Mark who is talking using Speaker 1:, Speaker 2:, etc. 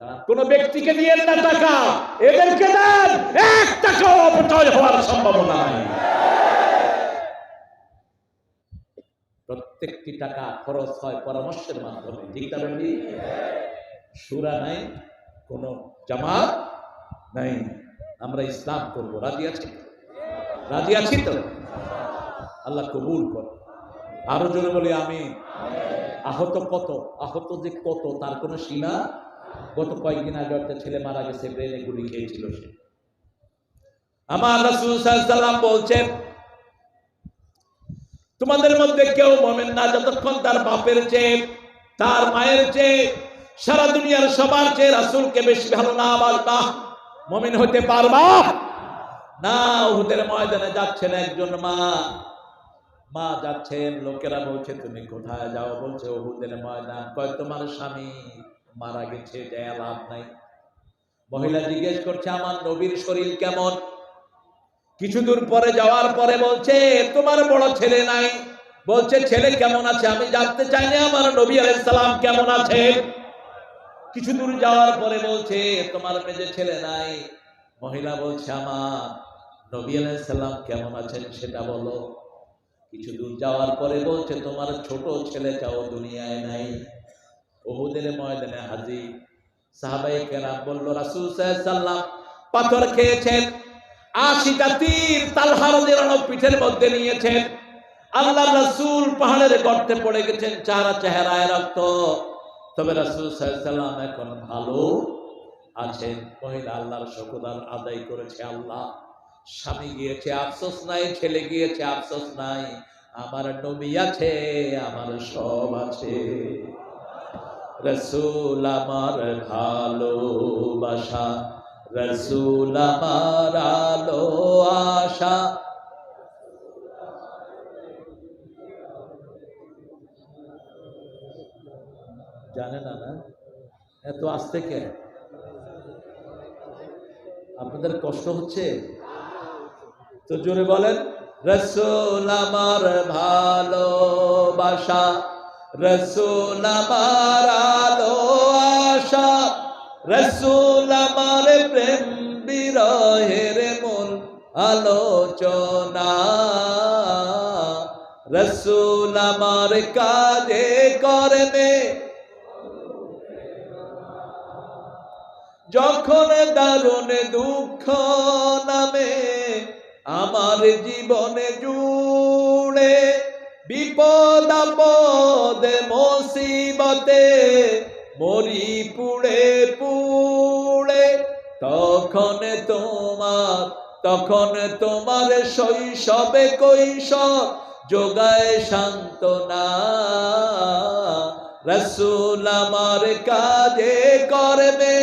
Speaker 1: কোন ব্যক্তিকে দিয়েন না টাকা, এদেরকে দেন। এক টাকাও অপচয় হওয়ার সম্ভাবনা নাই। প্রত্যেকটি টাকা খরচ হয় পরামর্শের মাধ্যমে, ঠিক বেটি? সুরা নাই, কোন জামাত নাই। আমরা ইসলাম করব, রাজি আছি? রাজি আছি তো? আল্লাহ কবুল কর। আরও জোরে বলি আমি আহত কত? আহত যে কত, তার কোনো সীমা গত কয়েকদিন আগে একটা ছেলে মারা গেছে ব্রেনে গুলি খেয়েছিল সে। আমার রাসূল বলছেন, তোমাদের মধ্যে কেউ মমেন না, যতক্ষণ তার বাপের চেয়ে, তার মায়ের চেয়ে, সারা দুনিয়ার সবার চেয়ে রাসূলকে বেশি ভালো না বাসবা। মমিন হতে পারবা? না, উহুদের ময়দানে যাচ্ছেন একজন মা। মা যাচ্ছেন, লোকেরা বলছে, তুমি কোথায় যাও? বলছে ওহুদের ময়দান। কয়, তোমার স্বামী। মারা গেছে যায় লাভ নাই। মহিলা জিজ্ঞেস করছে, আমার নবীর শরীর কেমন? কিছু দূর পরে যাওয়ার পরে বলছে, তোমার বড় ছেলে নাই। বলছে, ছেলে কেমন আছে? আমি জানতে চাই না আমার নবী সালাম কেমন আছে? কিছু দূর যাওয়ার পরে বলছে, তোমার মেজে ছেলে নাই। মহিলা বলছে, আমার নবী সালাম কেমন আছেন সেটা বলো। কিছু দূর যাওয়ার পরে বলছে, তোমার ছোট ছেলে ছেলেটাও দুনিয়ায় নাই। ওহুদের ময়দানে হাজির। সাহাবাই কেরাম পাথর খেয়েছেন তীর পিঠের মধ্যে নিয়েছেন। আল্লাহ পাহাড়ের গর্তে পড়ে গেছেন চেহারা চেহারায় রক্ত। তবে এখন ভালো আছেন। মহিলা আল্লাহর শুকরান আদায় করেছে আল্লাহ। স্বামী গিয়েছে, আফসোস নাই, ছেলে গিয়েছে, আফসোস নাই। আমার নবী আছে, আমার সব আছে। রসুল আমার ভালোবাসা, রসুল আমার আলো আশা। জানে না না, এত আসতে কে? আপনাদের কষ্ট হচ্ছে? তো জোরে বলেন, রসুল আমার ভালোবাসা। রসুল আমার আলো আশা, রসুল আমার প্রেম বিরহের মূল আলোচনা। রসুল আমার কাজে করবে যখন দারুণ দুঃখ নামে, আমার জীবনে জুড়ে বিপদ আপদ মুসিবতে মরি পুড়ে পুড়ে, তখন তোমার তখন তোমার শৈশবে কৈশোর যোগায় সান্ত্বনা। রসুল আমার কাজে করবে